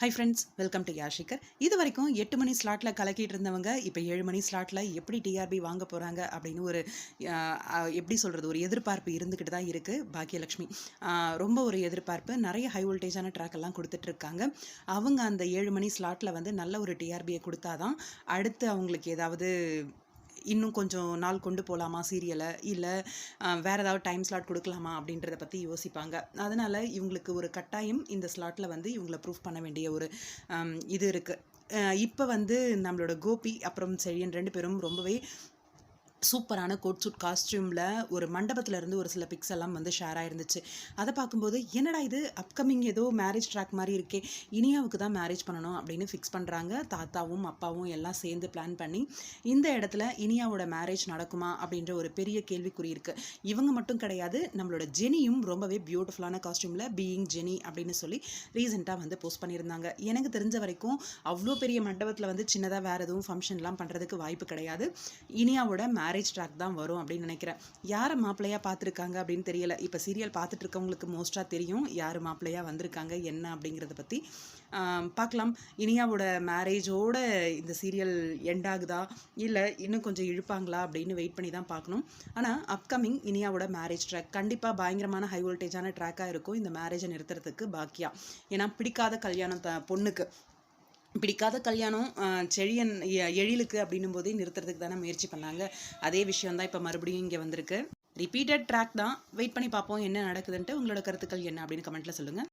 High friends welcome to யாஷிகர் இது வரைக்கும் எட்டு மணி ஸ்லாட்டில் கலக்கிட்டு இருந்தவங்க இப்போ ஏழு மணி ஸ்லாட்டில் எப்படி டிஆர்பி வாங்க போகிறாங்க அப்படின்னு ஒரு எப்படி சொல்கிறது ஒரு எதிர்பார்ப்பு இருந்துக்கிட்டு தான் இருக்குது பாக்கியலக்ஷ்மி ரொம்ப ஒரு எதிர்பார்ப்பு. நிறைய ஹை வோல்டேஜான ட்ராக் எல்லாம் கொடுத்துட்ருக்காங்க அவங்க அந்த ஏழு மணி ஸ்லாட்டில் வந்து நல்ல ஒரு டிஆர்பியை கொடுத்தாதான் அடுத்து அவங்களுக்கு ஏதாவது இன்னும் கொஞ்சம் நாள் கொண்டு போகலாமா சீரியலை இல்லை வேறு ஏதாவது டைம் ஸ்லாட் கொடுக்கலாமா அப்படின்றத பற்றி யோசிப்பாங்க. அதனால் இவங்களுக்கு ஒரு கட்டாயம் இந்த ஸ்லாட்டில் வந்து இவங்கள ப்ரூஃப் பண்ண வேண்டிய ஒரு இது இருக்குது இப்போ வந்து நம்மளோட கோபி அப்புறம் செழியன் ரெண்டு பேரும் ரொம்பவே சூப்பரான கோட் சூட் காஸ்டியூமில் ஒரு மண்டபத்தில் இருந்து ஒரு சில பிக்ஸ் எல்லாம் வந்து ஷேர் ஆயிருந்துச்சு. அதை பார்க்கும்போது என்னடா இது? அப்கமிங் ஏதோ மேரேஜ் ட்ராக் மாதிரி இருக்கே. இனியாவுக்கு தான் மேரேஜ் பண்ணணும் அப்படின்னு ஃபிக்ஸ் பண்ணுறாங்க தாத்தாவும் அப்பாவும் எல்லாம் சேர்ந்து பிளான் பண்ணி இந்த இடத்துல இனியாவோட மேரேஜ் நடக்குமா? அப்படின்ற ஒரு பெரிய கேள்விக்குறி இருக்குது இவங்க மட்டும் கிடையாது நம்மளோட ஜெனியும் ரொம்பவே பியூட்டிஃபுல்லான காஸ்டியூமில் பீயிங் ஜெனி அப்படின்னு சொல்லி ரீசெண்டாக வந்து போஸ்ட் பண்ணியிருந்தாங்க. எனக்கு தெரிஞ்ச வரைக்கும் அவ்வளோ பெரிய மண்டபத்தில் வந்து சின்னதாக வேறு எதுவும் ஃபங்க்ஷன்லாம் பண்ணுறதுக்கு வாய்ப்பு கிடையாது. இனியாவோட மேரேஜ் மேரேஜ் ட்ராக் தான் வரும் அப்படின்னு நினைக்கிறேன். யாரை மாப்பிள்ளையாக பார்த்துருக்காங்க அப்படின்னு தெரியல. இப்போ சீரியல் பார்த்துட்டு இருக்கவங்களுக்கு மோஸ்ட்டாக தெரியும் யார் மாப்பிள்ளையாக வந்திருக்காங்க என்ன அப்படிங்கிறத பற்றி பார்க்கலாம். இனியாவோட மேரேஜோட இந்த சீரியல் எண்ட் ஆகுதா? இல்லை இன்னும் கொஞ்சம் இழுப்பாங்களா அப்படின்னு வெயிட் பண்ணி தான் பார்க்கணும். ஆனால் அப்கமிங் இனியாவோட மேரேஜ் ட்ராக் கண்டிப்பாக பயங்கரமான ஹை வோல்டேஜான ட்ராக்காக இருக்கும். இந்த மேரேஜை நிறுத்துறதுக்கு பாக்கியா. ஏன்னா பிடிக்காத கல்யாணம் த பொண்ணுக்கு. பிடிக்காத கல்யாணம் செழியன் எ- எழிலுக்கு அப்படின்னும் போதே நிறுத்துறதுக்கு தானே முயற்சி பண்ணாங்க. அதே விஷயம் தான் இப்போ மறுபடியும் இங்கே வந்திருக்கு. ரிப்பீட்டட் ட்ராக் தான். வெயிட் பண்ணி பார்ப்போம் என்ன நடக்குதுன்ட்டு உங்களோட கருத்துக்கள் என்ன அப்படின்னு கமெண்ட்டில் சொல்லுங்கள்